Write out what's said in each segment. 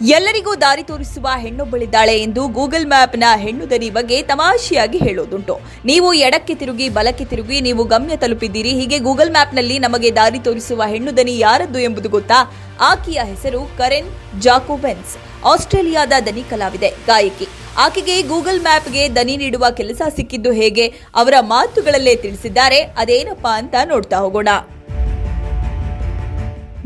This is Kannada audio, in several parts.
ಎಲ್ಲರಿಗೂ ದಾರಿ ತೋರಿಸುವ ಹೆಣ್ಣೊಬ್ಬಳಿದ್ದಾಳೆ ಎಂದು ಗೂಗಲ್ ಮ್ಯಾಪ್ನ ಹೆಣ್ಣು ದನಿ ಬಗ್ಗೆ ತಮಾಷೆಯಾಗಿ ಹೇಳೋದುಂಟು. ನೀವು ಎಡಕ್ಕೆ ತಿರುಗಿ ಬಲಕ್ಕೆ ತಿರುಗಿ ನೀವು ಗಮ್ಯ ತಲುಪಿದ್ದೀರಿ. ಹೀಗೆ ಗೂಗಲ್ ಮ್ಯಾಪ್ನಲ್ಲಿ ನಮಗೆ ದಾರಿ ತೋರಿಸುವ ಹೆಣ್ಣು ದನಿ ಯಾರದ್ದು ಎಂಬುದು ಗೊತ್ತಾ? ಆಕೆಯ ಹೆಸರು ಕರೆನ್ ಜಾಕೋಬೆನ್ಸ್. ಆಸ್ಟ್ರೇಲಿಯಾದ ದನಿ ಕಲಾವಿದೆ, ಗಾಯಕಿ. ಆಕೆಗೆ ಗೂಗಲ್ ಮ್ಯಾಪ್ಗೆ ದನಿ ನೀಡುವ ಕೆಲಸ ಸಿಕ್ಕಿದ್ದು ಹೇಗೆ? ಅವರ ಮಾತುಗಳಲ್ಲೇ ತಿಳಿಸಿದ್ದಾರೆ. ಅದೇನಪ್ಪ ಅಂತ ನೋಡ್ತಾ ಹೋಗೋಣ.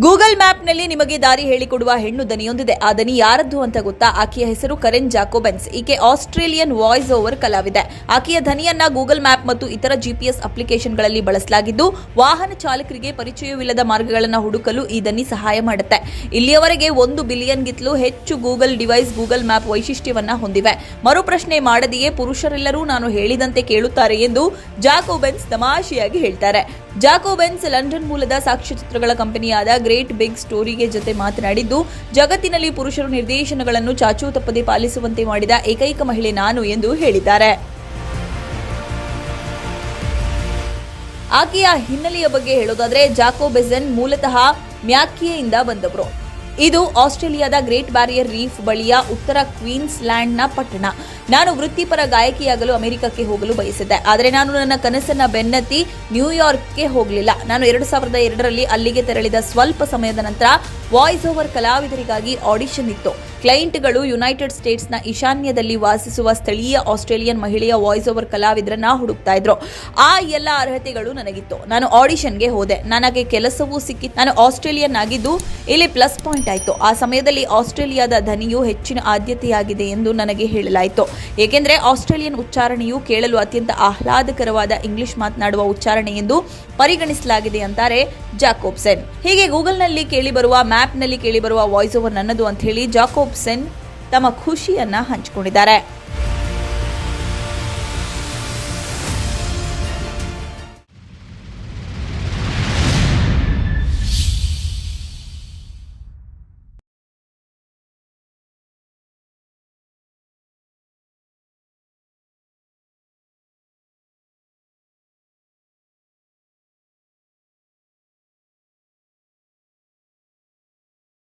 ಗೂಗಲ್ ಮ್ಯಾಪ್ನಲ್ಲಿ ನಿಮಗೆ ದಾರಿ ಹೇಳಿಕೊಡುವ ಹೆಣ್ಣು ದನಿಯೊಂದಿದೆ. ಆ ದನಿ ಯಾರದ್ದು ಅಂತ ಗೊತ್ತಾ? ಆಕೆಯ ಹೆಸರು ಕರೆನ್ ಜಾಕೋಬೆನ್ಸ್. ಈಕೆ ಆಸ್ಟ್ರೇಲಿಯನ್ ವಾಯ್ಸ್ ಓವರ್ ಕಲಾವಿದೆ. ಆಕೆಯ ಧನಿಯನ್ನ ಗೂಗಲ್ ಮ್ಯಾಪ್ ಮತ್ತು ಇತರ ಜಿಪಿಎಸ್ ಅಪ್ಲಿಕೇಶನ್ಗಳಲ್ಲಿ ಬಳಸಲಾಗಿದ್ದು, ವಾಹನ ಚಾಲಕರಿಗೆ ಪರಿಚಯವಿಲ್ಲದ ಮಾರ್ಗಗಳನ್ನು ಹುಡುಕಲು ಈ ದನಿ ಸಹಾಯ ಮಾಡುತ್ತೆ. ಇಲ್ಲಿಯವರೆಗೆ ಒಂದು ಬಿಲಿಯನ್ಗಿಂತಲೂ ಹೆಚ್ಚು ಗೂಗಲ್ ಡಿವೈಸ್, ಗೂಗಲ್ ಮ್ಯಾಪ್ ವೈಶಿಷ್ಟ್ಯವನ್ನ ಹೊಂದಿವೆ. ಮರುಪ್ರಶ್ನೆ ಮಾಡದೆಯೇ ಪುರುಷರೆಲ್ಲರೂ ನಾನು ಹೇಳಿದಂತೆ ಕೇಳುತ್ತಾರೆ ಎಂದು ಜಾಕೋಬೆನ್ಸ್ ತಮಾಷೆಯಾಗಿ ಹೇಳ್ತಾರೆ. ಜಾಕೋಬೆನ್ಸ್ ಲಂಡನ್ ಮೂಲದ ಸಾಕ್ಷ್ಯಚಿತ್ರಗಳ ಕಂಪನಿಯಾದ ಗ್ರೇಟ್ ಬಿಗ್ ಸ್ಟೋರಿಗೆ ಜೊತೆ ಮಾತನಾಡಿದ್ದು, ಜಗತ್ತಿನಲ್ಲಿ ಪುರುಷರು ನಿರ್ದೇಶನಗಳನ್ನು ಚಾಚೂ ತಪ್ಪದೆ ಪಾಲಿಸುವಂತೆ ಮಾಡಿದ ಏಕೈಕ ಮಹಿಳೆ ನಾನು ಎಂದು ಹೇಳಿದ್ದಾರೆ. ಆಕೆಯ ಹಿನ್ನೆಲೆಯ ಬಗ್ಗೆ ಹೇಳೋದಾದ್ರೆ ಜಾಕೋ ಬೆಸನ್ ಮೂಲತಃ ಮ್ಯಾಕಿಯೆಯಿಂದ ಬಂದವರು. ಇದು ಆಸ್ಟ್ರೇಲಿಯಾದ ಗ್ರೇಟ್ ಬ್ಯಾರಿಯರ್ ರೀಫ್ ಬಳಿಯ ಉತ್ತರ ಕ್ವೀನ್ಸ್ ಲ್ಯಾಂಡ್ನ ಪಟ್ಟಣ. ನಾನು ವೃತ್ತಿಪರ ಗಾಯಕಿಯಾಗಲು ಅಮೆರಿಕಕ್ಕೆ ಹೋಗಲು ಬಯಸಿದ್ದೆ. ಆದರೆ ನಾನು ನನ್ನ ಕನಸನ್ನ ಬೆನ್ನತ್ತಿ ನ್ಯೂಯಾರ್ಕ್ಗೆ ಹೋಗಲಿಲ್ಲ. ನಾನು ಎರಡು ಸಾವಿರದ ಎರಡರಲ್ಲಿ ಅಲ್ಲಿಗೆ ತೆರಳಿದ ಸ್ವಲ್ಪ ಸಮಯದ ನಂತರ ವಾಯ್ಸ್ ಓವರ್ ಕಲಾವಿದರಿಗಾಗಿ ಆಡಿಷನ್ ಇತ್ತು. ಕ್ಲೈಂಟ್ಗಳು ಯುನೈಟೆಡ್ ಸ್ಟೇಟ್ಸ್ನ ಈಶಾನ್ಯದಲ್ಲಿ ವಾಸಿಸುವ ಸ್ಥಳೀಯ ಆಸ್ಟ್ರೇಲಿಯನ್ ಮಹಿಳೆಯ ವಾಯ್ಸ್ ಓವರ್ ಕಲಾವಿದರನ್ನ ಹುಡುಕ್ತಾ ಇದ್ರು. ಆ ಎಲ್ಲ ಅರ್ಹತೆಗಳು ನನಗಿತ್ತು. ನಾನು ಆಡಿಷನ್ಗೆ ಹೋದೆ. ನನಗೆ ಕೆಲಸವೂ ಸಿಕ್ಕಿತ್ತು ನಾನು ಆಸ್ಟ್ರೇಲಿಯನ್ ಆಗಿದ್ದು ಇಲ್ಲಿ ಪ್ಲಸ್ ಪಾಯಿಂಟ್ ಆಯಿತು. ಆ ಸಮಯದಲ್ಲಿ ಆಸ್ಟ್ರೇಲಿಯಾದ ಧ್ವನಿಯು ಹೆಚ್ಚಿನ ಆದ್ಯತೆಯಾಗಿದೆ ಎಂದು ನನಗೆ ಹೇಳಲಾಯಿತು. ಏಕೆಂದರೆ ಆಸ್ಟ್ರೇಲಿಯನ್ ಉಚ್ಚಾರಣೆಯು ಕೇಳಲು ಅತ್ಯಂತ ಆಹ್ಲಾದಕರವಾದ ಇಂಗ್ಲಿಷ್ ಮಾತನಾಡುವ ಉಚ್ಚಾರಣೆ ಎಂದು ಪರಿಗಣಿಸಲಾಗಿದೆ ಅಂತಾರೆ ಜಾಕೋಬ್ಸೆನ್. ಹೀಗೆ ಗೂಗಲ್ನಲ್ಲಿ ಕೇಳಿಬರುವ, ಮ್ಯಾಪ್ನಲ್ಲಿ ಕೇಳಿಬರುವ ವಾಯ್ಸ್ ಓವರ್ ನನ್ನದು ಅಂತ ಹೇಳಿ ಜಾಕೋಬ್ಸೆನ್ ತಮ್ಮ ಖುಷಿಯನ್ನ ಹಂಚಿಕೊಂಡಿದ್ದಾರೆ.